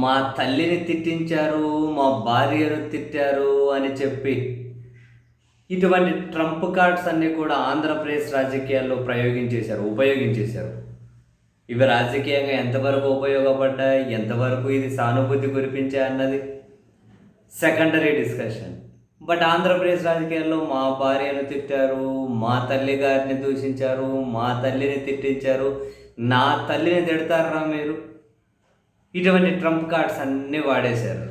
మా తల్లిని తిట్టించారు మా భార్యను తిట్టారు అని చెప్పి ఇటువంటి ట్రంప్ కార్డ్స్ అన్నీ కూడా ఆంధ్రప్రదేశ్ రాజకీయాల్లో ప్రయోగించేశారు ఉపయోగించేశారు. ఇవి రాజకీయంగా ఎంతవరకు ఉపయోగపడ్డాయి ఎంతవరకు ఇది సానుభూతి కురిపించాయి అన్నది సెకండరీ డిస్కషన్ బట్ ఆంధ్రప్రదేశ్ రాజకీయాల్లో మా భార్యను తిట్టారు మా తల్లి గారిని దూషించారు మా తల్లిని తిట్టించారు నా తల్లిని తిడతారా మీరు? ఇటువంటి ట్రంప్ కార్డ్స్ అన్నీ వాడేశారు.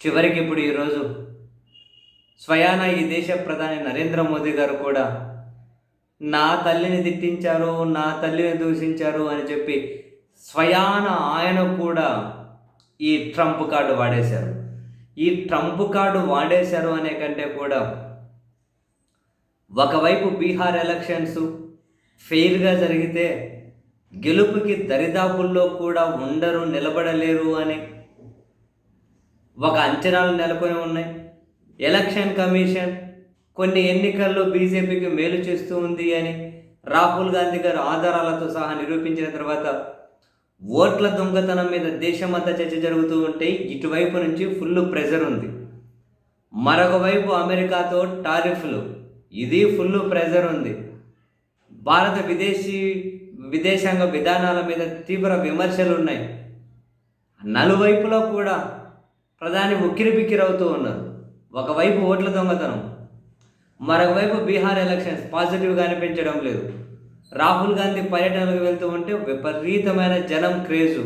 చివరికి ఇప్పుడు ఈరోజు స్వయాన ఈ దేశ ప్రధాని నరేంద్ర మోదీ గారు కూడా నా తల్లిని తిట్టించారు నా తల్లిని దూషించారు అని చెప్పి స్వయాన ఆయన కూడా ఈ ట్రంప్ కార్డు వాడేశారు. ఈ ట్రంప్ కార్డు వాడేశారు అనే కంటే కూడా ఒకవైపు బీహార్ ఎలక్షన్స్ ఫెయిల్గా జరిగితే గెలుపుకి దరిదాపుల్లో కూడా ఉండరు నిలబడలేరు అని ఒక అంచనాలు నెలకొని ఉన్నాయి. ఎలక్షన్ కమిషన్ కొన్ని ఎన్నికల్లో బీజేపీకి మేలు చేస్తూ ఉంది అని రాహుల్ గాంధీ గారు ఆధారాలతో సహా నిరూపించిన తర్వాత ఓట్ల దొంగతనం మీద దేశమంతా చర్చ జరుగుతూ ఉంటే ఇటువైపు నుంచి ఫుల్ ప్రెజర్ ఉంది. మరొక వైపు అమెరికాతో టారిఫ్లు ఇది ఫుల్ ప్రెజర్ ఉంది. భారత విదేశీ విదేశాంగ విధానాల మీద తీవ్ర విమర్శలు ఉన్నాయి నలువైపులో కూడా ప్రధాని ఉక్కిరి బిక్కిరవుతూ ఉన్నారు. ఒకవైపు ఓట్ల దొంగతనం మరొకవైపు బీహార్ ఎలక్షన్స్ పాజిటివ్గా అనిపించడం లేదు. రాహుల్ గాంధీ పర్యటనకు వెళ్తూ ఉంటే విపరీతమైన జనం క్రేజు.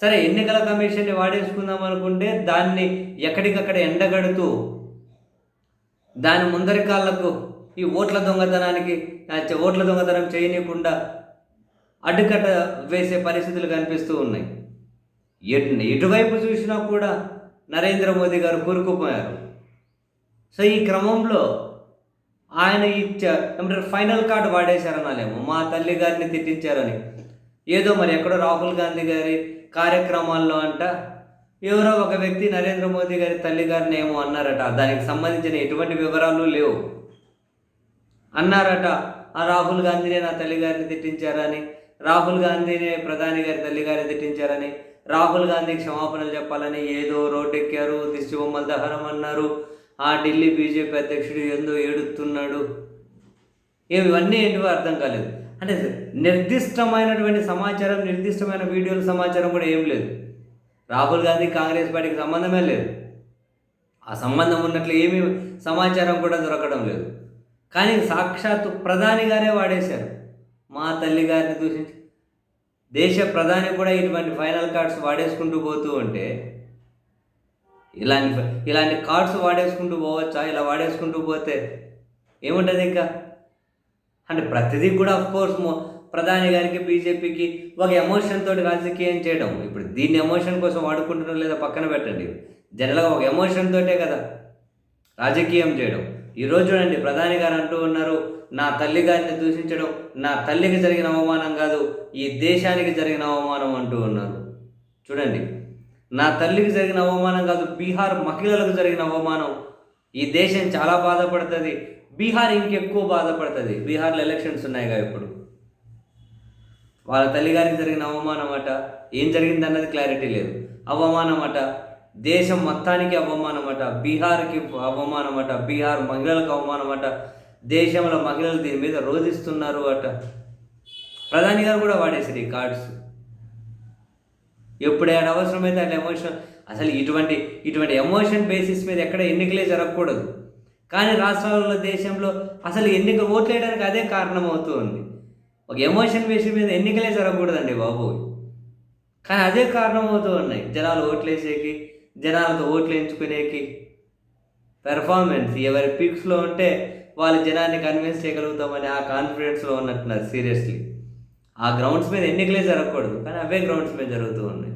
సరే ఎన్నికల కమిషన్ని వాడేసుకుందాం అనుకుంటే దాన్ని ఎక్కడికక్కడ ఎండగడుతూ దాని ముందరి కాళ్ళకు ఈ ఓట్ల దొంగతనానికి ఓట్ల దొంగతనం చేయనీయకుండా అడ్డుకట్ట వేసే పరిస్థితులు కనిపిస్తూ ఉన్నాయి. ఎటు ఎటువైపు చూసినా కూడా నరేంద్ర మోదీ గారు కూరుకుపోయారు. సో ఈ క్రమంలో ఆయన ఇచ్చే ఏమంటారు ఫైనల్ కార్డు వాడేశారనాలేమో మా తల్లి గారిని తిట్టించారని. ఏదో మరి ఎక్కడో రాహుల్ గాంధీ గారి కార్యక్రమాల్లో అంట ఎవరో ఒక వ్యక్తి నరేంద్ర మోదీ గారి తల్లి గారిని ఏమో అన్నారట. దానికి సంబంధించిన ఎటువంటి వివరాలు లేవు. అన్నారట ఆ రాహుల్ గాంధీనే నా తల్లి గారిని తిట్టించారని రాహుల్ గాంధీని ప్రధాని గారి తల్లి గారు తిట్టించారని రాహుల్ గాంధీ క్షమాపణలు చెప్పాలని ఏదో రోడ్డు ఎక్కారు దిష్టిబొమ్మల దహనం అన్నారు. ఆ ఢిల్లీ బీజేపీ అధ్యక్షుడు ఏందో ఏడుతున్నాడు. ఏమి ఇవన్నీ ఏంటివో అర్థం కాలేదు. అంటే నిర్దిష్టమైనటువంటి సమాచారం నిర్దిష్టమైన వీడియోల సమాచారం కూడా ఏం లేదు. రాహుల్ గాంధీ కాంగ్రెస్ పార్టీకి సంబంధమే లేదు. ఆ సంబంధం ఉన్నట్లు ఏమీ సమాచారం కూడా దొరకడం లేదు. కానీ సాక్షాత్తు ప్రధాని గారే వాడేశారు. మా తల్లి గారిని దూషించి దేశ ప్రధాని కూడా ఇటువంటి ఫైనల్ కార్డ్స్ వాడేసుకుంటూ పోతూ ఉంటే ఇలాంటి ఇలాంటి కార్డ్స్ వాడేసుకుంటూ పోవచ్చా? ఇలా వాడేసుకుంటూ పోతే ఏముంటుంది ఇంకా? అంటే ప్రతిదీ కూడా కోర్స్ ప్రధాని గారికి బీజేపీకి ఒక ఎమోషన్ తోటి రాజకీయం చేయడం. ఇప్పుడు దీన్ని ఎమోషన్ కోసం వాడుకుంటున్నాం లేదా పక్కన పెట్టండి. జనరల్గా ఒక ఎమోషన్ తోటే కదా రాజకీయం చేయడం. ఈరోజు చూడండి ప్రధాని గారు అంటూ ఉన్నారు నా తల్లి గారిని దూషించడం నా తల్లికి జరిగిన అవమానం కాదు ఈ దేశానికి జరిగిన అవమానం అంటూ ఉన్నారు. చూడండి నా తల్లికి జరిగిన అవమానం కాదు బీహార్ మహిళలకు జరిగిన అవమానం. ఈ దేశం చాలా బాధపడుతుంది బీహార్ ఇంకెక్కువ బాధపడుతుంది. బీహార్లో ఎలక్షన్స్ ఉన్నాయిగా ఇప్పుడు. వాళ్ళ తల్లిగారికి జరిగిన అవమానం అట ఏం జరిగిందన్నది క్లారిటీ లేదు. అవమానం అట దేశం మొత్తానికి అవమానం అట బీహార్కి అవమానం అట బీహార్ మహిళలకు అవమానం అట దేశంలో మహిళలు దీని మీద రోధిస్తున్నారు అట. ప్రధాని గారు కూడా వాడేసారు ఈ కార్డ్స్. ఎప్పుడైనా అవసరమైతే అట్లా ఎమోషన్ అసలు ఇటువంటి ఇటువంటి ఎమోషన్ బేసిస్ మీద ఎక్కడ ఎన్నికలే జరగకూడదు. కానీ రాష్ట్రాలలో దేశంలో అసలు ఎన్నిక ఓట్లు వేయడానికి అదే కారణం అవుతూ ఉంది. ఒక ఎమోషన్ బేసిస్ మీద ఎన్నికలే జరగకూడదండి బాబు కానీ అదే కారణం అవుతూ ఉన్నాయి. జనాలు ఓట్లేసేకి జనాలతో ఓట్లు ఎంచుకునేకి పెర్ఫార్మెన్స్ ఎవరి పిక్స్లో ఉంటే వాళ్ళ జనాన్ని కన్విన్స్ చేయగలుగుతామని ఆ కాన్ఫిడెన్స్లో ఉన్నట్టున్నారు సీరియస్లీ ఆ గ్రౌండ్స్ మీద ఎన్నికలే జరగకూడదు కానీ అవే గ్రౌండ్స్ మీద జరుగుతూ ఉన్నాయి.